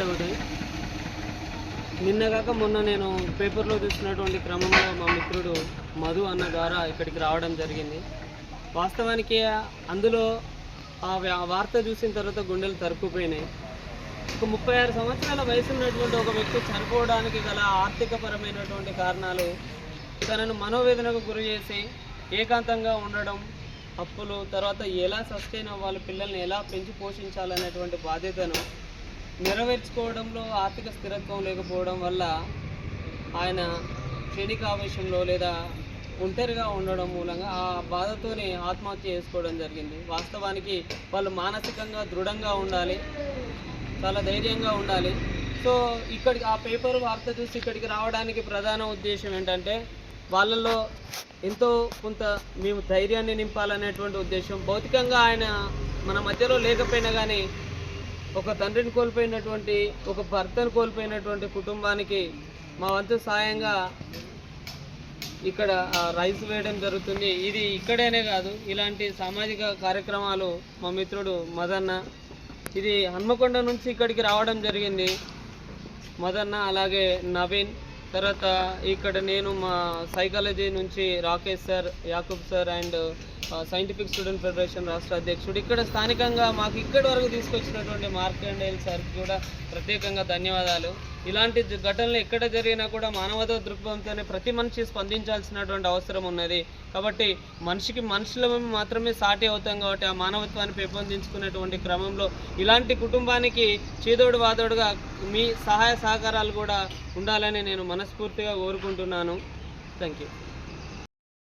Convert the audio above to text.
ఆవిడ ఒకటి నిన్న కాక మొన్న నేను పేపర్లో చూసినటువంటి క్రమంలో మా మిత్రుడు మధు అన్న ద్వారా ఇక్కడికి రావడం జరిగింది. వాస్తవానికి అందులో ఆ వ్యా- వార్త చూసిన తర్వాత గుండెలు తరుక్కుపోయినాయి. ఒక ముప్పై ఆరు సంవత్సరాల వయసు ఉన్నటువంటి ఒక వ్యక్తి చనిపోవడానికి గల ఆర్థికపరమైనటువంటి కారణాలు తనను మనోవేదనకు గురి చేసి ఏకాంతంగా ఉండడం అప్పులు తర్వాత ఎలా సస్టైన్ అవ్వాలి పిల్లల్ని ఎలా పెంచి పోషించాలనేటువంటి బాధ్యతను నెరవేర్చుకోవడంలో ఆర్థిక స్థిరత్వం లేకపోవడం వల్ల ఆయన క్షణికావేశంలో లేదా ఒంటరిగా ఉండడం మూలంగా ఆ బాధతోనే ఆత్మహత్య చేసుకోవడం జరిగింది. వాస్తవానికి వాళ్ళు మానసికంగా దృఢంగా ఉండాలి చాలా ధైర్యంగా ఉండాలి. సో ఇక్కడికి ఆ పేపర్ వార్త చూసి ఇక్కడికి రావడానికి ప్రధాన ఉద్దేశం ఏంటంటే వాళ్ళలో ఎంతో కొంత మేము ధైర్యాన్ని నింపాలనేటువంటి ఉద్దేశం. భౌతికంగా ఆయన మన మధ్యలో లేకపోయినా కానీ ఒక తండ్రిని కోల్పోయినటువంటి ఒక భర్తను కోల్పోయినటువంటి కుటుంబానికి మా వంతు సాయంగా ఇక్కడ రైస్ వేయడం జరుగుతుంది. ఇది ఇక్కడేనే కాదు ఇలాంటి సామాజిక కార్యక్రమాలు మా మిత్రుడు మదన్న ఇది హన్మకొండ నుంచి ఇక్కడికి రావడం జరిగింది. మదన్న అలాగే నవీన్ తర్వాత ఇక్కడ నేను మా సైకాలజీ నుంచి Rakesh sir Yakub sir and scientific student federation రాష్ట్ర అధ్యక్షుడు. ఇక్కడ స్థానికంగా మాకు ఇక్కడి వరకు తీసుకొచ్చినటువంటి మార్కండేల్ సార్కి కూడా ప్రత్యేకంగా ధన్యవాదాలు. ఇలాంటి ఘటనలు ఎక్కడ జరిగినా కూడా మానవతా దృక్పథంతోనే ప్రతి మనిషి స్పందించాల్సినటువంటి అవసరం ఉన్నది. కాబట్టి మనిషికి మనుషుల మాత్రమే సాటి అవుతాం కాబట్టి ఆ మానవత్వాన్ని పెంపొందించుకునేటువంటి క్రమంలో ఇలాంటి కుటుంబానికి చేదోడు వాదోడుగా మీ సహాయ సహకారాలు కూడా ఉండాలని నేను మనస్ఫూర్తిగా కోరుకుంటున్నాను. Thank you